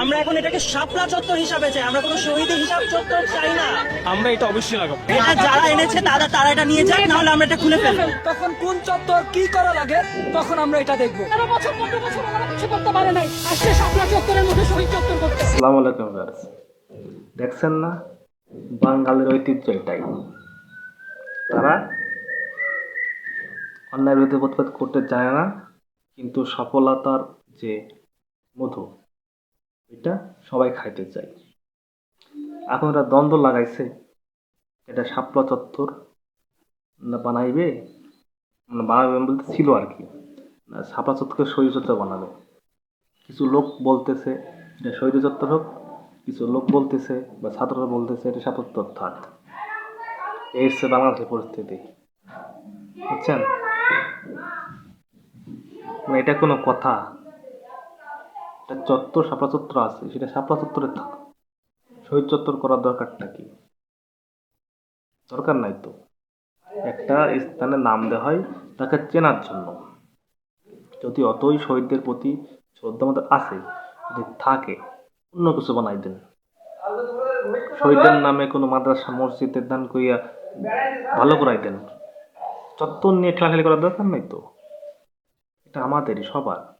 আমরা এখন এটাকে শাপলা চত্বর হিসাবে চাই আমরা কোনো শহীদ হিসাব চত্বর চাই না। আমরা এটা অবশ্যই লাগাবো। এটা যারা এনেছে তারা তারা এটা নিয়ে যাক নাহলে আমরা এটা খুলে ফেলব। তখন কোন চত্বর কি করা লাগে তখন আমরা এটা দেখব। তেরো বছর পনেরো বছর ওরা কিছু করতে পারে নাই। আসছে শাপলা চত্বরের মধ্যে শহীদ চত্বর করতে আসসালামু আলাইকুম গার্স দেখছেন না? বাঙালির ঐতিহ্য এটাই। তারা অন্যায় বিরুদ্ধে প্রতিবাদ করতে চায় না কিন্তু সফলতার যে মধু এটা সবাই খাইতে চায়। এখন এটা দ্বন্দ্ব লাগাইছে, এটা শাপলা চত্বর বানাইবে? বানাবে বলতে ছিল আর কি। না শাপলা চত্বরকে শরীর চত্বর বানাবে। কিছু লোক বলতেছে, এটা শহীদ চত্বর হোক, কিছু লোক বলতেছে বা ছাত্ররা বলতেছে, এটা সাতাত্তর থাক। এই বাংলাদেশের পরিস্থিতি। বুঝছেন? মানে এটা কোনো কথা। এটা চত্বর শাপলা চত্বর আছে, সেটা শাপলা চত্বরে থাক। শহীদ চত্বর করার দরকারটা কি? দরকার নাই তো। একটা স্থানে নাম দেওয়া হয়, তাকে চেনার জন্য। যদি অতই শহীদদের প্রতি শ্রদ্ধা আমাদের আছে, যদি থাকে, অন্য কিছু বানাই দেন। শহীদের নামে কোনো মাদ্রাসা মসজিদের দান করিয়া ভালো করাই দেন। চত্বর নিয়ে ঠেলাঠেলি করার দরকার নাই তো। এটা আমাদেরই, সবার।